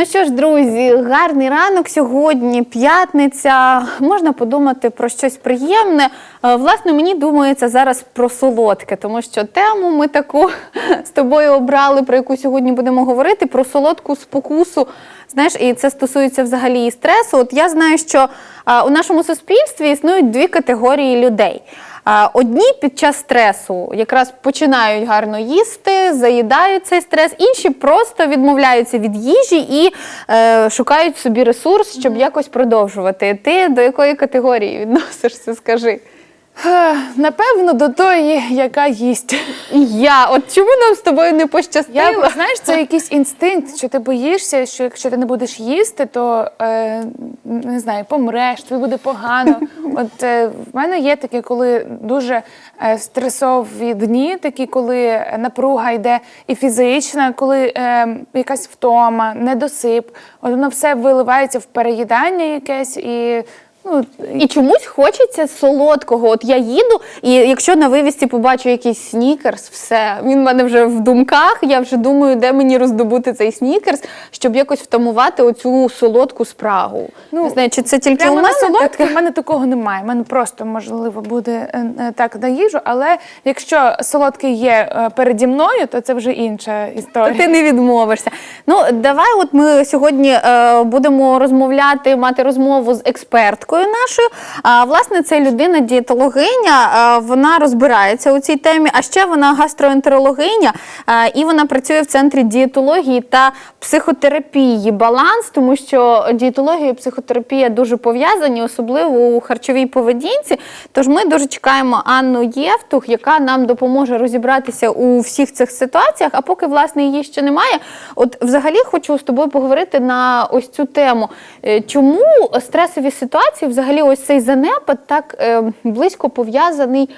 Ну що ж, друзі, гарний ранок сьогодні, п'ятниця. Можна подумати про щось приємне. Е, Власне, мені думається зараз про солодке, тому що тему ми таку з тобою обрали, про яку сьогодні будемо говорити, про солодку спокусу. Знаєш, і це стосується взагалі і стресу. От я знаю, що е, у нашому суспільстві існують дві категорії людей. Одні під час стресу якраз починають гарно їсти, заїдають цей стрес, інші просто відмовляються від їжі і е, шукають собі ресурс, щоб якось продовжувати. Ти до якої категорії відносишся? Скажи. Напевно, до тої, яка їсть. Я, от чому нам з тобою не пощастило? Я знаєш, це якийсь інстинкт, що ти боїшся, що якщо ти не будеш їсти, то е, не знаю, помреш, тобі буде погано. От е, в мене є таке, коли дуже е, стресові дні, такі, коли напруга йде і фізична, коли е, якась втома, недосип, от воно все виливається в переїдання якесь і. Ну, І чомусь хочеться солодкого. От я їду, і якщо на вивісці побачу якийсь снікерс, все, він в мене вже в думках. Я вже думаю, де мені роздобути цей снікерс, щоб якось втамувати оцю солодку спрагу. Ну, не знаю, чи це тільки у мене солодке в мене такого немає. У мене просто можливо буде е, е, так на їжу, але якщо солодкий є е, переді мною, то це вже інша історія. ти не відмовишся. Ну давай, от ми сьогодні е, будемо розмовляти, мати розмову з експерткою нашою. А власне, це людина дієтологиня. вона розбирається у цій темі. А ще вона гастроентерологиня, і вона працює в центрі дієтології та психотерапії. Баланс, тому що дієтологія і психотерапія дуже пов'язані, особливо у харчовій поведінці. Тож ми дуже чекаємо Анну Євтух, яка нам допоможе розібратися у всіх цих ситуаціях. А поки власне її ще немає, от взагалі хочу з тобою поговорити на ось цю тему. Е, Чому стресові ситуації, взагалі, ось цей занепад так е, близько пов'язаний?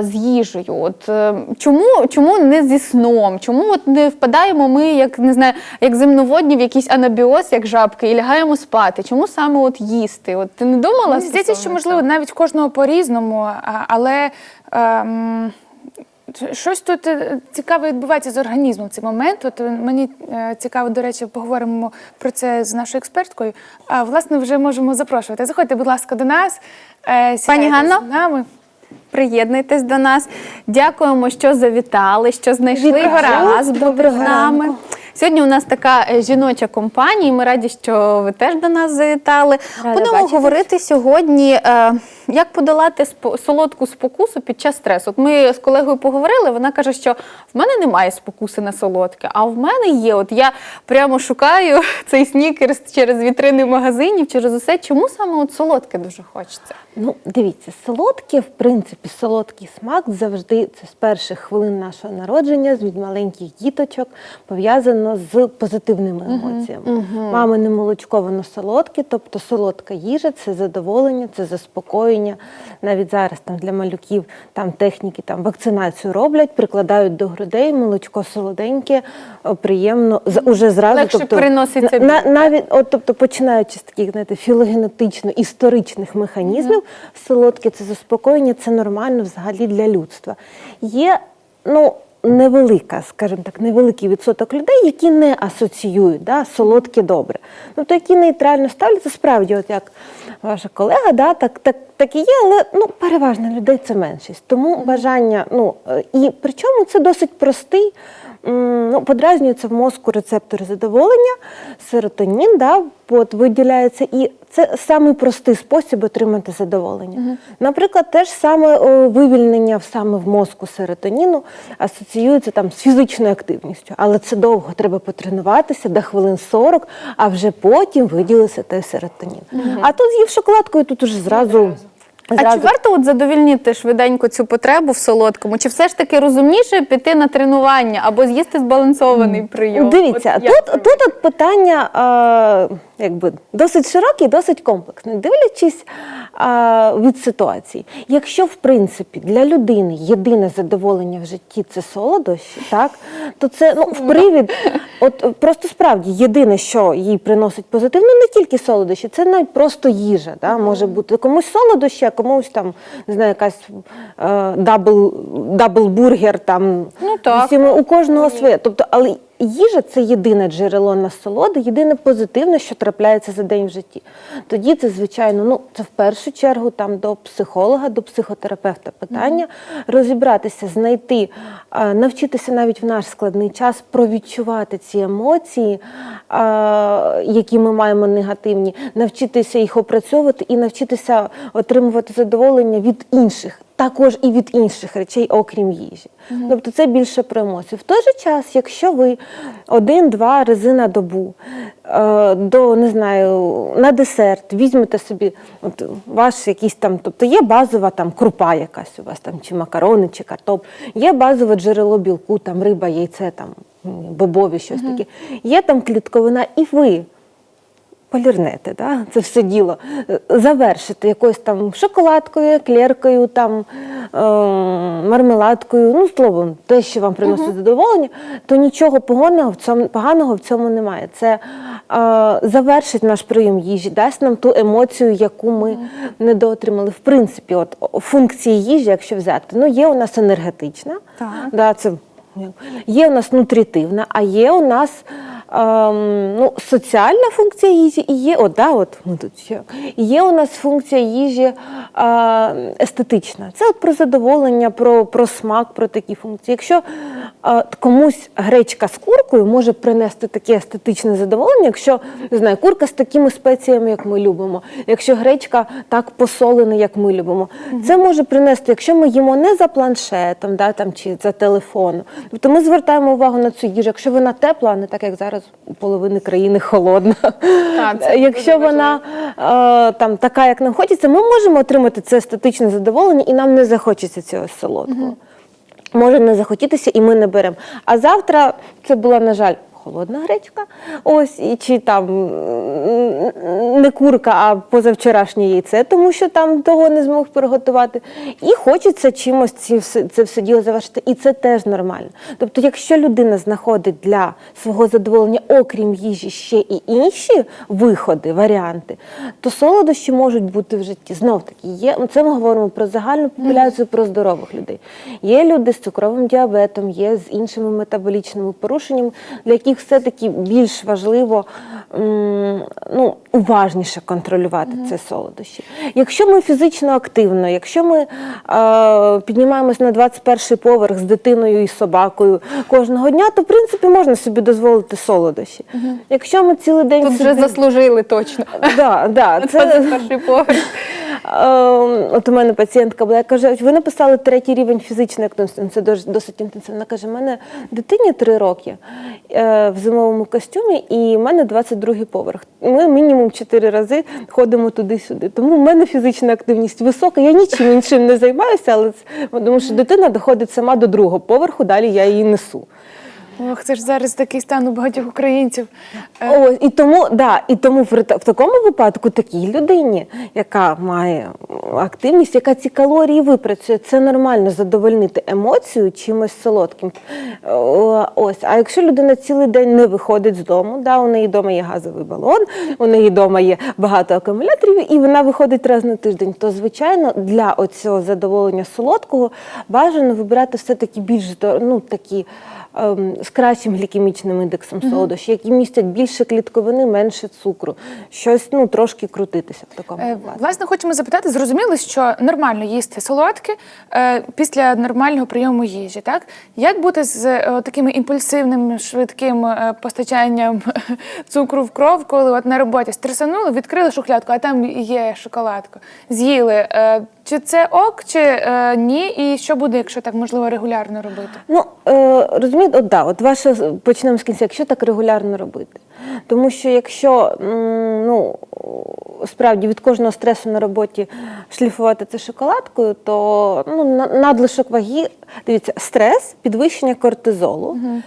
З їжею, от е, чому, чому не зі сном? Чому от не впадаємо ми, як не знаю, як земноводні в якийсь анабіоз, як жабки, і лягаємо спати? Чому саме от їсти? От ти не думала? Здається, що можливо навіть кожного по-різному, але ем, щось тут е, цікаве відбувається з організмом в цей момент. От е, мені е, цікаво, до речі, поговоримо про це з нашою експерткою. А власне вже можемо запрошувати. Заходьте, будь ласка, до нас. сідайте Ганно? з нами. Приєднуйтесь до нас. Дякуємо, що завітали, що знайшли Доброго час бути з нами. Сьогодні у нас така жіноча компанія. і Ми раді, що ви теж до нас завітали. Рада Будемо бачити. говорити сьогодні, е, як подолати солодку спокусу під час стресу. От ми з колегою поговорили. Вона каже, що в мене немає спокуси на солодке, а в мене є. От я прямо шукаю цей снікерс через вітрини магазинів, через усе. Чому саме от солодке дуже хочеться? Ну, дивіться, солодке, в принципі, солодкий смак завжди це з перших хвилин нашого народження, з від маленьких діточок, пов'язано з позитивними емоціями. Мамине молочко, воно солодке, тобто солодка їжа це задоволення, це заспокоєння. Навіть зараз там для малюків там техніки там вакцинацію роблять, прикладають до грудей, молочко солоденьке, приємно, уже зразу. Легше тобто, переноситься на- навіть, от, тобто, починаючи з таких знаєте, філогенетично-історичних механізмів, солодке це заспокоєння, це нормально взагалі для людства. Є ну, невелика, скажімо так, невеликий відсоток людей, які не асоціюють да, солодке добре. Ну, то які нейтрально ставляться, справді, от як ваша колега, да, так, так, так і є, але ну, переважно людей це меншість. Тому бажання, ну, е, і причому це досить простий. Ну, подразнюються в мозку рецептори задоволення, серотонін, да, от, виділяється, і це самий простий спосіб отримати задоволення. Наприклад, теж саме о, вивільнення в- саме в мозку серотоніну асоціюється там з фізичною активністю, але це довго треба потренуватися до хвилин 40, а вже потім виділиться той серотонін. А тут з'їв шоколадку, і тут уже зразу. А чи варто от задовільнити швиденько цю потребу в солодкому? Чи все ж таки розумніше піти на тренування або з'їсти збалансований прийом? Дивіться, От тут, тут от питання а, якби, досить широке і досить комплексне, дивлячись а, від ситуації. Якщо, в принципі, для людини єдине задоволення в житті це солодощі, так, то це ну, в привід, от просто справді єдине, що їй приносить позитивно, не тільки солодощі, це навіть просто їжа. Да? Може бути комусь солодощі, а комусь там, не знаю, якась е, дабл, даблбургер, там Ну, так. усім- у кожного своє. Тобто, але їжа це єдине джерело насолоди, єдине позитивне, що трапляється за день в житті. Тоді це, звичайно, ну це в першу чергу там до психолога, до психотерапевта питання розібратися, знайти, навчитися навіть в наш складний час провідчувати ці емоції, які ми маємо негативні, навчитися їх опрацьовувати і навчитися отримувати задоволення від інших. Також і від інших речей, окрім їжі. Тобто це більше про емоції. В той же час, якщо ви один-два рази на добу е, до не знаю, на десерт візьмете собі от, ваш якийсь там, тобто є базова там крупа якась у вас там, чи макарони, чи картоп, є базове джерело білку, там риба, яйце, там бобові, щось таке. Є там клітковина, і ви полірнете, да? це все діло, е, завершити якоюсь там шоколадкою, еклеркою, там, е, мармеладкою, ну, словом, те, що вам приносить задоволення, то нічого поганого в цьому, поганого в цьому немає. Це е, завершить наш прийом їжі, дасть нам ту емоцію, яку ми недоотримали. В принципі, от функції їжі, якщо взяти, ну, є у нас енергетична, Так. Да, це є у нас нутритивна, а є у нас ем, ну, соціальна функція їжі і є, от, да, от, ми тут і є у нас функція їжі е, естетична. Це от про задоволення, про, про смак, про такі функції. Якщо е, комусь гречка з куркою може принести таке естетичне задоволення, якщо не знаю, курка з такими спеціями, як ми любимо, якщо гречка так посолена, як ми любимо, це може принести, якщо ми їмо не за планшетом, да, там, чи за телефоном. Тобто ми звертаємо увагу на цю їжу. Якщо вона тепла, а не так, як зараз у половини країни холодна. це Якщо вона е, там така, як нам хочеться, ми можемо отримати це естетичне задоволення, і нам не захочеться цього солодкого. Може не захотітися, і ми не беремо. А завтра це була, на жаль, холодна гречка, ось, і чи там не курка, а позавчорашнє яйце, тому що там того не змог приготувати. І хочеться чимось ці все, це все діло завершити. І це теж нормально. Тобто, якщо людина знаходить для свого задоволення, окрім їжі, ще і інші виходи, варіанти, то солодощі можуть бути в житті. Знов таки, є це ми говоримо про загальну популяцію, про здорових людей. Є люди з цукровим діабетом, є з іншими метаболічними порушеннями, для яких все-таки більш важливо ну, уважніше контролювати це солодощі. Якщо ми фізично активно, якщо ми е, піднімаємось на 21 поверх з дитиною і собакою кожного дня, то в принципі можна собі дозволити солодощі. Якщо ми цілий день Тут вже сидимо- заслужили точно. Да, да, Це це, перший поверх. Ем, От у мене пацієнтка була, я каже, ви написали третій рівень фізичної активності, це досить інтенсивно. Вона каже, в мене дитині три роки е, в зимовому костюмі, і в мене 22-й поверх. Ми мінімум чотири рази ходимо туди-сюди. Тому в мене фізична активність висока. Я нічим іншим не займаюся, але тому що дитина доходить сама до другого поверху, далі я її несу. Ох, це ж зараз такий стан у багатьох українців. Е, Ось, і тому, да, і тому в, в такому випадку такій людині, яка має активність, яка ці калорії випрацює, це нормально задовольнити емоцію чимось солодким. Ось, а якщо людина цілий день не виходить з дому, да, у неї вдома є газовий балон, у неї вдома є багато акумуляторів, і вона виходить раз на тиждень, то звичайно для оцього задоволення солодкого бажано вибирати все-таки більш здор- ну, такі з кращим глікемічним індексом солодощі, які містять більше клітковини, менше цукру. Щось ну трошки крутитися в такому Е, випадку. Власне, хочемо запитати, зрозуміли, що нормально їсти солодке е, після нормального прийому їжі. Так як бути з е, таким імпульсивним швидким е, постачанням цукру в кров, коли от на роботі стресанули, відкрили шухлядку, а там є шоколадка, з'їли. Чи це ок, чи е, ні? І що буде, якщо так можливо регулярно робити? Ну е, розумієте, от да, от ваше почнемо з кінця, якщо так регулярно робити. Тому що якщо ну справді від кожного стресу на роботі шліфувати це шоколадкою, то ну, на- надлишок ваги, дивіться, стрес, підвищення кортизолу. Е,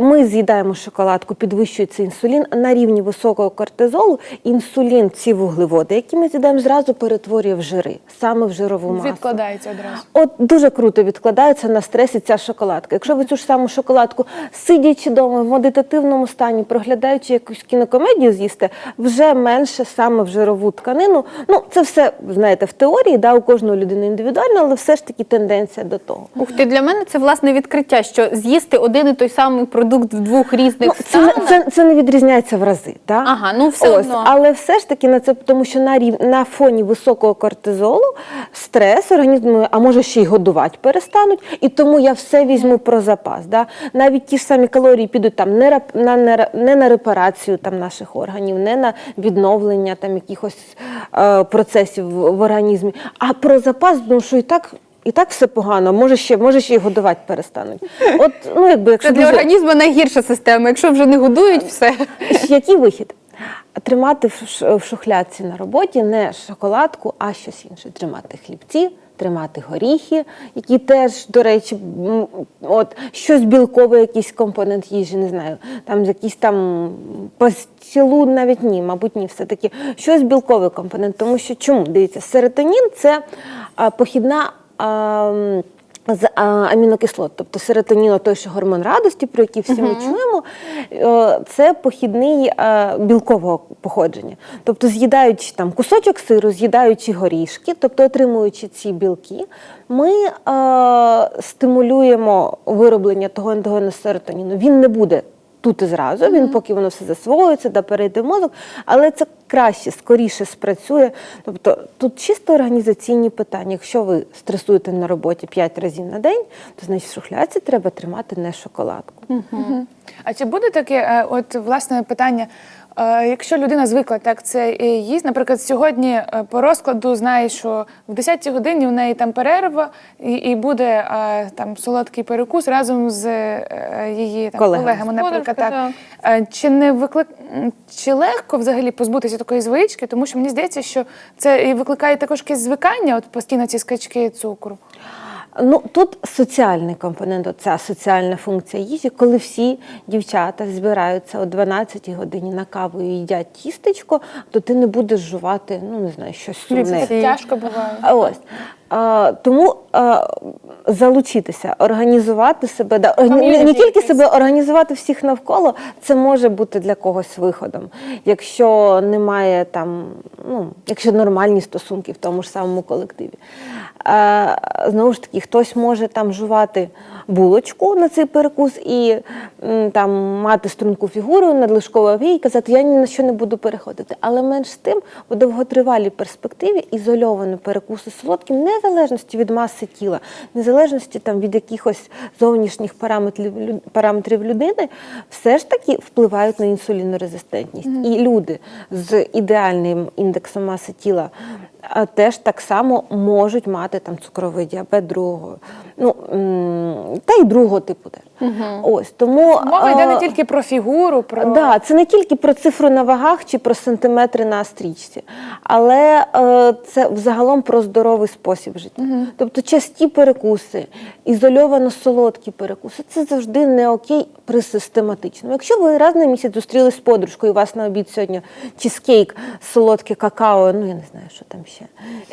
Ми з'їдаємо шоколадку, підвищується інсулін на рівні високого кортизолу. Інсулін, ці вуглеводи, які ми з'їдаємо, зразу перетворює в жири, саме в жирову масу. Відкладається одразу. От дуже круто відкладається на стресі ця шоколадка. Якщо ви цю ж саму шоколадку, сидячи вдома в медитативному стані, проглядаючи якусь кінокомедію, з'їсте, вже менше саме в жирову тканину. Ну, це все, знаєте, в теорії, да, у кожної людини індивідуально, але все ж таки тенденція до того. Ух ти, для мене це власне відкриття, що з'їсти один і той самий самий продукт в двох різних Ну, це, це, це не відрізняється в рази, так? Ага, ну все Ось, одно. але все ж таки на це, тому що на рів на фоні високого кортизолу стрес організм, а може ще й годувати перестануть, і тому я все візьму про запас. Да? Навіть ті ж самі калорії підуть там не, на, не, не на репарацію там наших органів, не на відновлення там якихось е, процесів в, в організмі, а про запас, ну що і так. І так все погано, може ще, може ще й годувати перестануть. От, ну, якби, якщо Це для дуже- організму найгірша система. Якщо вже не годують, все. який вихід? Тримати в шухлядці на роботі не шоколадку, а щось інше. Тримати хлібці, тримати горіхи, які теж, до речі, от щось білкове, якийсь компонент їжі, не знаю, там якийсь там пастілу, навіть ні, мабуть, ні, все-таки щось білковий компонент. Тому що чому? Дивіться, серотонін це похідна. А, з амінокислот, тобто серотонін, той що гормон радості, про який всі ми чуємо, е, це похідний е, білкового походження. Тобто, з'їдаючи там кусочок сиру, з'їдаючи горішки, тобто отримуючи ці білки, ми е, стимулюємо вироблення того ендогену серотоніну. Він не буде тут і зразу, він поки воно все засвоюється, да перейде в мозок, але це краще, скоріше спрацює. Тобто тут чисто організаційні питання. Якщо ви стресуєте на роботі 5 разів на день, то значить в шухляці треба тримати не шоколадку. Мгм. А чи буде таке, е, от власне питання? Е, Якщо людина звикла так це їсть, наприклад, сьогодні е, по розкладу знає, що в 10-й годині в неї там перерва і, і буде е, там солодкий перекус разом з її там, Колегами. колегами, наприклад. Подружка, Так. Е, Чи не виклик... чи легко взагалі позбутися такої звички? Тому що мені здається, що це і викликає також якесь звикання, от постійно ці скачки цукру. Ну тут соціальний компонент, оця соціальна функція їжі, коли всі дівчата збираються о 12 годині на каву і їдять тістечко, то ти не будеш жувати, ну не знаю, щось сумне. Це тяжко буває. Ось. А, тому а, залучитися, організувати себе, да, не, не тільки себе, організувати всіх навколо, це може бути для когось виходом. Якщо немає там, ну, якщо нормальні стосунки в тому ж самому колективі. А, знову ж таки, хтось може там жувати булочку на цей перекус і там мати струнку фігуру, надлишкову вагу і казати, я ні на що не буду переходити. Але менш з тим, у довготривалій перспективі ізольовані перекуси солодким, незалежності від маси тіла, незалежності там від якихось зовнішніх параметрів, параметрів людини, все ж таки впливають на інсулінорезистентність. І люди з ідеальним індексом маси тіла теж так само можуть мати там цукровий діабет другого, ну та й другого типу теж. Ось тому Мова йде не тільки про фігуру, про Да, це не тільки про цифру на вагах чи про сантиметри на стрічці, але е, це взагалом про здоровий спосіб життя. Тобто часті перекуси, ізольовано солодкі перекуси це завжди не окей при систематичному. Якщо ви раз на місяць зустрілись з подружкою, і у вас на обід сьогодні чизкейк, солодке какао, ну я не знаю, що там ще,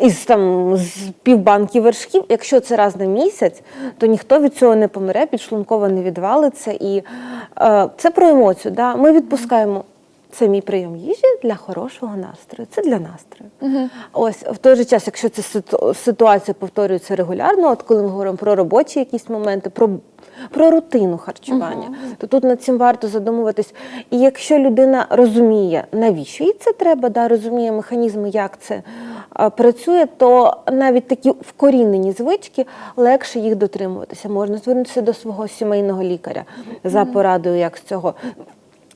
із там з півбанки вершків. Якщо це раз на місяць, то ніхто від цього не помре, підшлунково не відвалиться. І е, це про емоцію. Да? Ми відпускаємо. Це мій прийом їжі для хорошого настрою. Це для настрою. Ось в той же час, якщо ця ситуація повторюється регулярно, от коли ми говоримо про робочі якісь моменти, про, про рутину харчування, то тут над цим варто задумуватись. І якщо людина розуміє, навіщо їй це треба, да, розуміє механізми, як це а, працює, то навіть такі вкорінені звички легше їх дотримуватися. Можна звернутися до свого сімейного лікаря за порадою, як з цього.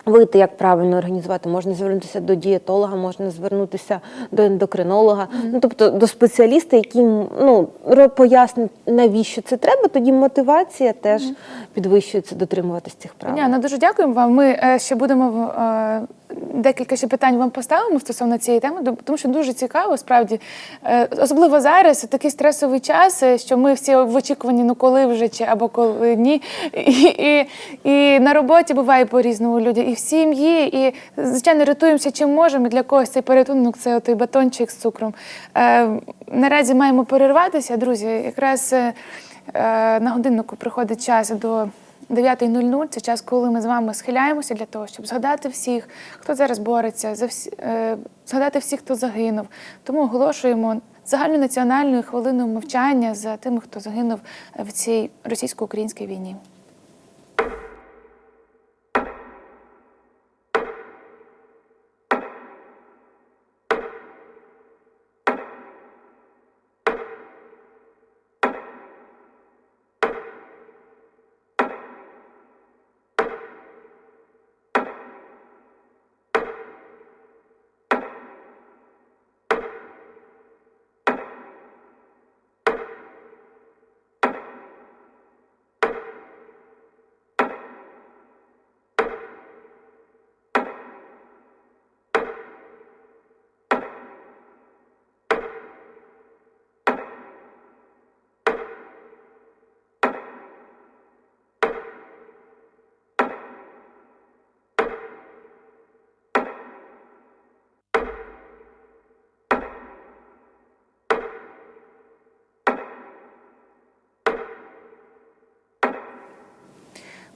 Вийти, як правильно організувати, можна звернутися до дієтолога, можна звернутися до ендокринолога, ну тобто до спеціаліста, який ну, пояснить, навіщо це треба, тоді мотивація теж підвищується дотримуватись цих правил. Ні, ну дуже дякуємо вам. Ми е, ще будемо е, декілька ще питань вам поставимо стосовно цієї теми, тому що дуже цікаво, справді, Е, особливо зараз такий стресовий час, е, що ми всі в очікуванні, ну коли вже чи або коли ні. І, і, і на роботі буває по-різному люди, і в сім'ї, і звичайно рятуємося чим можемо. Для когось цей порятунок це той батончик з цукром. Е, наразі маємо перерватися, друзі. Якраз на годиннику приходить час до 9.00 це час, коли ми з вами схиляємося для того, щоб згадати всіх, хто зараз бореться, за всі, е, згадати всіх, хто загинув. Тому оголошуємо загальну національну хвилину мовчання за тими, хто загинув в цій російсько-українській війні.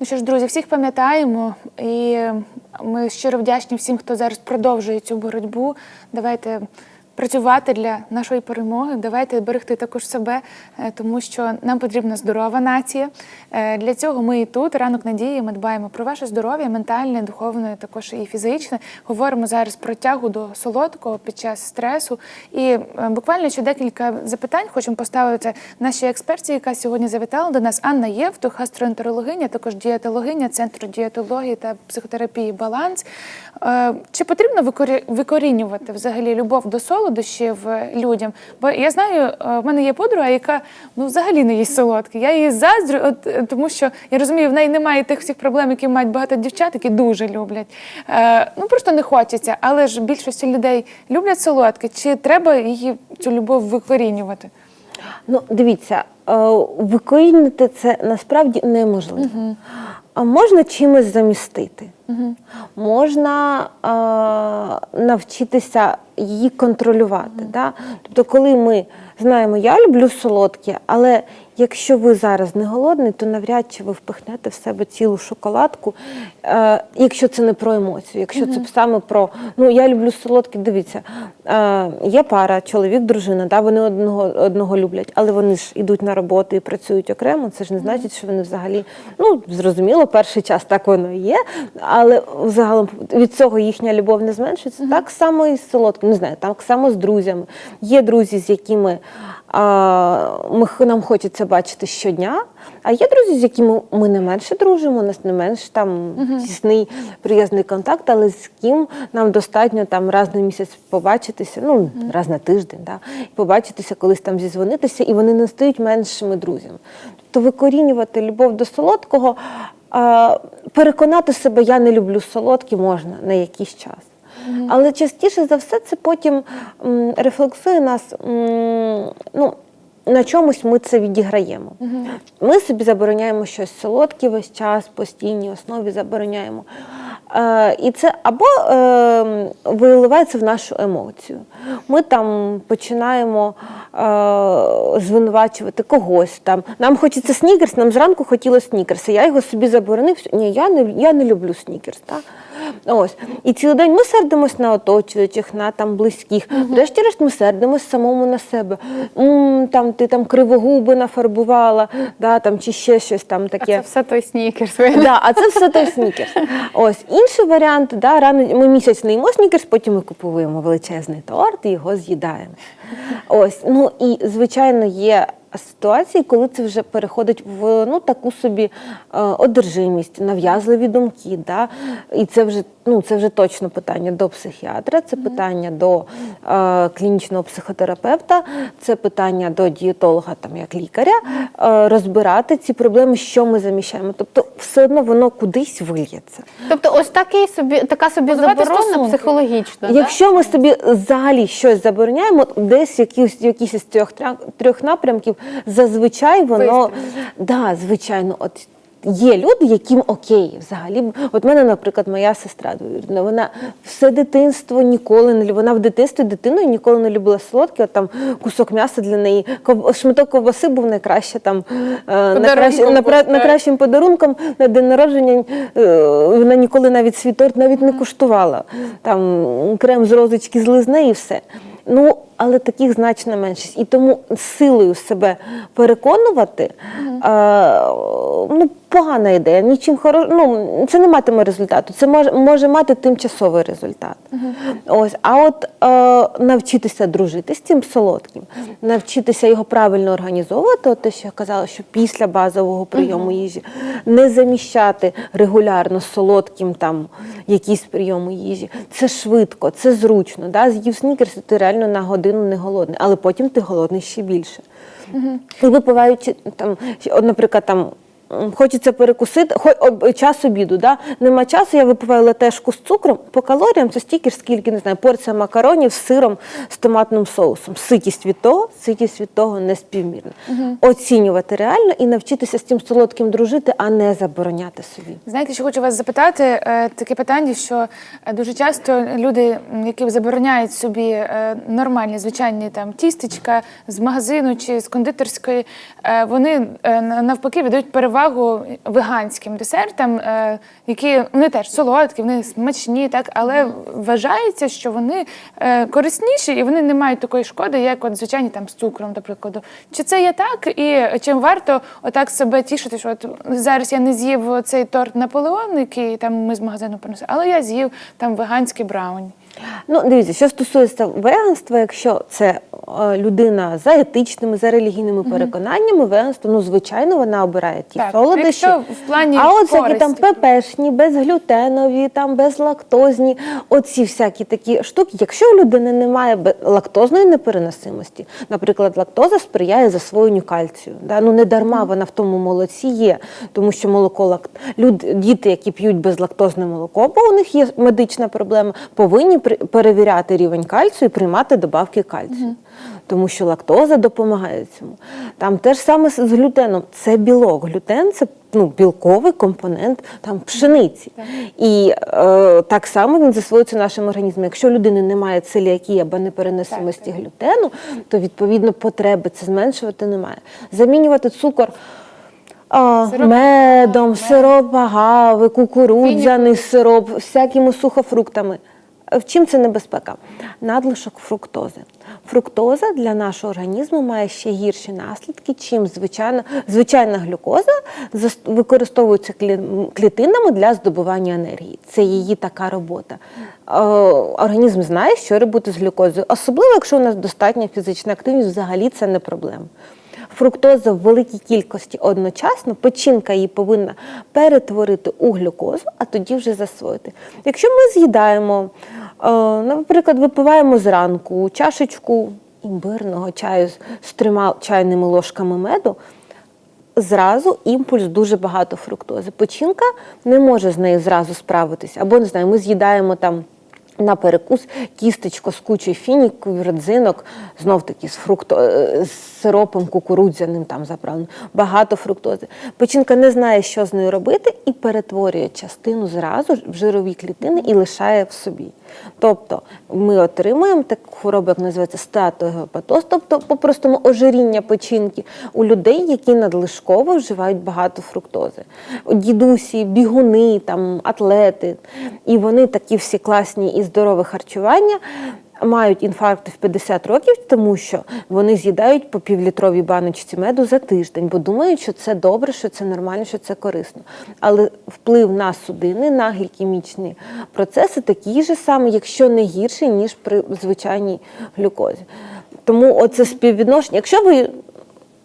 Ну що ж, друзі, всіх пам'ятаємо, і ми щиро вдячні всім, хто зараз продовжує цю боротьбу. Давайте працювати для нашої перемоги. Давайте берегти також себе, е, тому що нам потрібна здорова нація. Е, Для цього ми і тут, ранок надії, ми дбаємо про ваше здоров'я, ментальне, духовне, також і фізичне. Говоримо зараз про тягу до солодкого під час стресу. І е, буквально ще декілька запитань хочемо поставити нашій експерті, яка сьогодні завітала до нас. Анна Євтух, гастроентерологиня, також дієтологиня Центру дієтології та психотерапії Баланс. Чи потрібно викорі- викорінювати взагалі любов до солодощів е, людям? Бо я знаю, е, в мене є подруга, яка ну взагалі не їсть солодке. Я її заздрю, от е, тому що я розумію, в неї немає тих всіх проблем, які мають багато дівчат, які дуже люблять. Е, ну просто не хочеться. Але ж більшості людей люблять солодке. Чи треба її цю любов викорінювати? Ну, дивіться, викорінити це насправді неможливо. А можна чимось замістити. Можна е, навчитися її контролювати. Да? Тобто, коли ми знаємо, я люблю солодке, але якщо ви зараз не голодний, то навряд чи ви впихнете в себе цілу шоколадку, е, якщо це не про емоцію, якщо це саме про ну я люблю солодке, дивіться, е, є пара, чоловік, дружина, да, вони одного, одного люблять, але вони ж ідуть на роботу і працюють окремо. Це ж не значить, що вони взагалі, ну зрозуміло, перший час так воно і є, але загалом від цього їхня любов не зменшується. Так само і з солодким, не знаю, так само з друзями. Є друзі, з якими а, ми, нам хочеться бачити щодня, а є друзі, з якими ми не менше дружимо, у нас не менш там тісний приязний контакт, але з ким нам достатньо там раз на місяць побачитися, ну раз на тиждень, да, побачитися, колись там зізвонитися, і вони не стають меншими друзями. Тобто викорінювати любов до солодкого, переконати себе, я не люблю солодкі, можна на якийсь час. Але частіше за все це потім м, рефлексує нас. м, ну, на чомусь ми це відіграємо. Ми собі забороняємо щось солодке весь час, постійній основі забороняємо. Е, і це або е, виливається в нашу емоцію. Ми там починаємо е, звинувачувати когось. Там. Нам хочеться снікерс, нам зранку хотілося снікерса. Я його собі заборонив. Ні, я не, я не люблю снікерс. Так? Ось. І цілий день ми сердимось на оточуючих, на там близьких. Врешті-решт ми сердимось самому на себе. м там, ти там кривогуби нафарбувала, да, там, чи ще щось там таке. Це все той снікерс. Да, а це все той снікерс. Ось інший варіант, да, рано ми місяць не їмо снікерс, потім ми купуємо величезний торт і його з'їдаємо. Ось, ну і звичайно є. Ситуації, коли це вже переходить в ну таку собі е, одержимість, нав'язливі думки, да? і це вже ну це вже точно питання до психіатра, це питання до е, клінічного психотерапевта, це питання до дієтолога, там як лікаря, е, розбирати ці проблеми, що ми заміщаємо. Тобто, все одно воно кудись вильється. Тобто, ось такий собі така собі заборона психологічна. Якщо ми собі взагалі щось забороняємо, десь якісь, якісь із трьох, трьох напрямків, зазвичай воно да, звичайно, от. Є люди, яким окей, взагалі. От мене, наприклад, моя сестра двоюрідна, вона все дитинство ніколи не любила. Вона в дитинстві дитиною ніколи не любила солодке, от там кусок м'яса для неї, шматок ковбаси був найкраще там е, так. найкращим подарунком на день народження. е, Вона ніколи навіть свій торт навіть не куштувала. Там крем з розочки злизне і все. Ну, але таких значна меншість. І тому силою себе переконувати е, ну, погана ідея. Нічим хоро... ну, це не матиме результату. Це може, може мати тимчасовий результат. Ось, а от е, навчитися дружити з цим солодким, навчитися його правильно організовувати, от те, що я казала, що після базового прийому їжі не заміщати регулярно солодким там якісь прийоми їжі. Це швидко, це зручно. Да? З'їв снікерс, ти реально на годину не голодний, але потім ти голодний ще більше. І випиваючи там, от, наприклад, там. Хочеться перекусити, хо, об- час обіду, да? нема часу, я випиваю латешку з цукром. По калоріям це стільки ж, скільки, не знаю, порція макаронів з сиром, з томатним соусом. Ситість від того, ситість від того не співмірна. Оцінювати реально і навчитися з цим солодким дружити, а не забороняти собі. Знаєте, що хочу вас запитати? Е, Таке питання, що е, дуже часто люди, які забороняють собі е, нормальні звичайні там тістечка з магазину чи з кондитерської, вони навпаки віддають перевагу увагу веганським десертам, е, які вони теж солодкі, вони смачні, так але вважається, що вони е, корисніші і вони не мають такої шкоди, як от звичайні там з цукром, до прикладу. Чи це є так? І чим варто отак себе тішити, що от зараз я не з'їв цей торт Наполеон, який там ми з магазину принесли, але я з'їв там веганський брауні. Ну, дивіться, що стосується веганства, якщо це е, людина за етичними, за релігійними переконаннями, веганство, ну звичайно, вона обирає ті Так, солодощі. якщо в плані а от всякі там користі. ППшні, безглютенові, там безлактозні, оці всякі такі штуки. Якщо у людини немає бе- лактозної непереносимості, наприклад, лактоза сприяє засвоєнню кальцію. Да? Ну не дарма вона в тому молоці є, тому що молоко лакт... Люд... діти, які п'ють безлактозне молоко, бо у них є медична проблема, повинні перевіряти рівень кальцію і приймати добавки кальцію. Тому що лактоза допомагає цьому. Там те ж саме з глютеном. Це білок. Глютен це ну, білковий компонент там, пшениці. І е, так само він засвоюється нашим організмом. Якщо у людини немає целіакії або непереносимості глютену, то відповідно потреби це зменшувати немає. Замінювати цукор. А, Сироп медом, мед. сироп агави, кукурудзяний сироп, всякими сухофруктами. В чим це небезпека? Надлишок фруктози. Фруктоза для нашого організму має ще гірші наслідки, чим звичайна, звичайна глюкоза використовується клітинами для здобування енергії. Це її така робота. Е, Організм знає, що робити з глюкозою, особливо якщо у нас достатня фізична активність, взагалі це не проблема. Фруктоза в великій кількості одночасно, печінка її повинна перетворити у глюкозу, а тоді вже засвоїти. Якщо ми з'їдаємо, наприклад, випиваємо зранку чашечку імбирного чаю з- з трьома чайними ложками меду, зразу імпульс дуже багато фруктози. Печінка не може з нею зразу справитися. Або не знаю, ми з'їдаємо там. На перекус кістечко з кучою фініків, родзинок, знов таки з фрукто е, з сиропом кукурудзяним там заправленим, багато фруктози. Печінка не знає, що з нею робити, і перетворює частину зразу в жирові клітини і лишає в собі. Тобто ми отримуємо таку хворобу, як називається статогепатоз, тобто по-простому ожиріння печінки у людей, які надлишково вживають багато фруктози. Дідусі, бігуни, там, атлети. І вони такі всі класні і здорове харчування. Мають інфаркти в 50 років, тому що вони з'їдають по півлітровій баночці меду за тиждень, бо думають, що це добре, що це нормально, що це корисно. Але вплив на судини, на глікемічні процеси такий же самий, якщо не гірший, ніж при звичайній глюкозі. Тому оце співвідношення. Якщо ви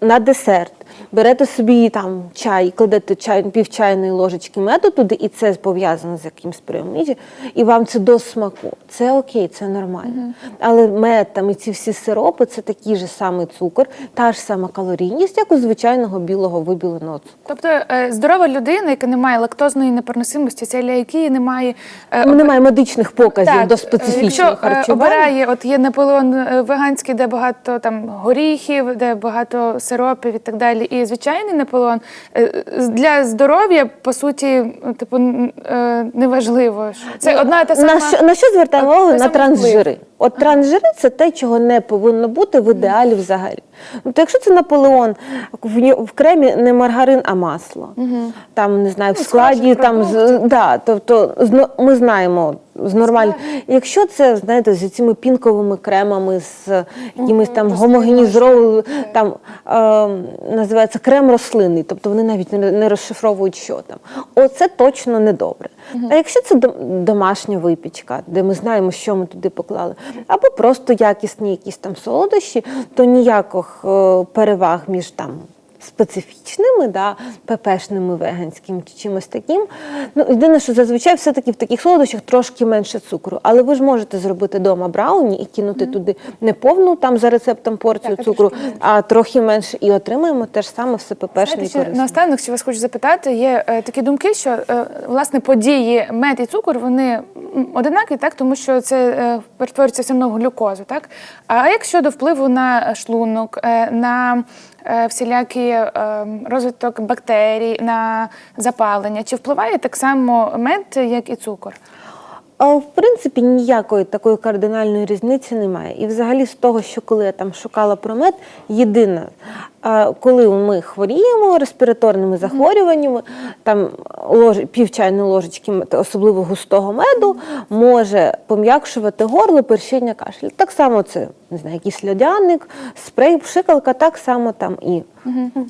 на десерт берете собі там чай, кладете чай, пів чайної ложечки меду туди, і це пов'язано з якимсь прийомом їжі, і вам це до смаку. Це окей, це нормально. Але мед там і ці всі сиропи це такий же самий цукор, та ж сама калорійність, як у звичайного білого вибіленого цукру. Тобто е, здорова людина, яка не має лактозної непереносимості, целіакії, не має е, Немає медичних показів Так, до е, специфічного Якщо харчування. обирає, от є Наполеон веганський, де багато там горіхів, де багато сиропів і так далі. І звичайний Наполеон е, для здоров'я, по суті, ну, типу, е, неважливо. Це одна та сама. На що, на що звертаємо увагу? На трансжири. От трансжири це те, чого не повинно бути в ідеалі взагалі. Ну, то якщо це Наполеон, в, в кремі не маргарин, а масло. Там, не знаю, в Ну, складі хороших там, з, да, тобто ми знаємо з нормальним. Якщо це, знаєте, з цими пінковими кремами, з якимись там гомогенізованими, там е, називається крем рослинний, тобто вони навіть не, не розшифровують, що там. Оце точно недобре. А якщо це домашня випічка, де ми знаємо, що ми туди поклали, або просто якісні якісь там солодощі, то ніяких е, переваг між там. Специфічними, да, ППшними, веганськими чи чимось таким. Ну, єдине, що зазвичай все-таки в таких солодощах трошки менше цукру. Але ви ж можете зробити вдома брауні і кинути туди не повну там за рецептом порцію Так, цукру, а трохи менше. І отримаємо те ж саме все ППшне і корисне. наостанок, що вас хочу запитати, є е, такі думки, що е, власне події мед і цукор вони одинакові, так тому що це е, перетворюється все одно глюкозу, так а як щодо впливу на шлунок, е, на всілякі е, розвиток бактерій, на запалення, чи впливає так само мед, як і цукор? в принципі, ніякої такої кардинальної різниці немає. І взагалі з того, що коли я там шукала про мед, єдине, а, коли ми хворіємо респіраторними захворюваннями, там лож, пів чайної ложечки особливо густого меду може пом'якшувати горло, першіння кашель. Так само це не знаю, якийсь льодяник, спрей, пшикалка, так само там і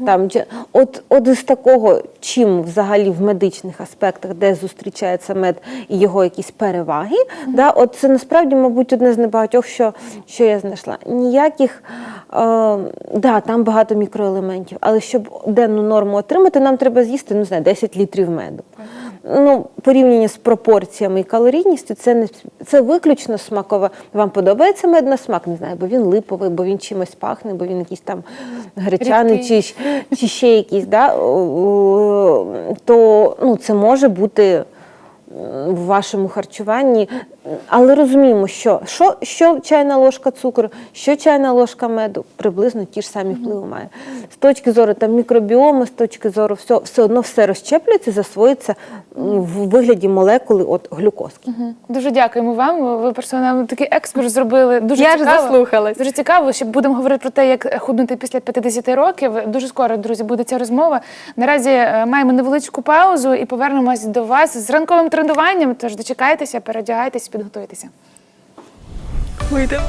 там от, от із такого, чим взагалі в медичних аспектах, де зустрічається мед і його якісь переваги, да, от це насправді, мабуть, одне з небагатьох, що, що я знайшла. Ніяких, е, да, там багато мікроелементів, але щоб денну норму отримати, нам треба з'їсти, ну, не знаю, 10 літрів меду. Ну, порівняння з пропорціями і калорійністю, це не це виключно смакове. Вам подобається мед на смак? Не знаю, бо він липовий, бо він чимось пахне, бо він якийсь там гречаний чи, чи ще якийсь, да? то ну, це може бути в вашому харчуванні. Але розуміємо, що, що, що чайна ложка цукру, що чайна ложка меду, приблизно ті ж самі впливи має. З точки зору там, мікробіому, з точки зору все, все одно все розщеплюється, засвоїться в вигляді молекули от глюкозки. Дуже дякуємо вам. Ви просто нам такий екскурс зробили. Дуже Я цікаво. заслухалась. Дуже цікаво, що будемо говорити про те, як худнути після 50 років. Дуже скоро, друзі, буде ця розмова. Наразі е, маємо невеличку паузу і повернемось до вас з ранковим тренуванням. Тож дочекайтеся, переодягайтеся, підготуйтеся. Вийдемо.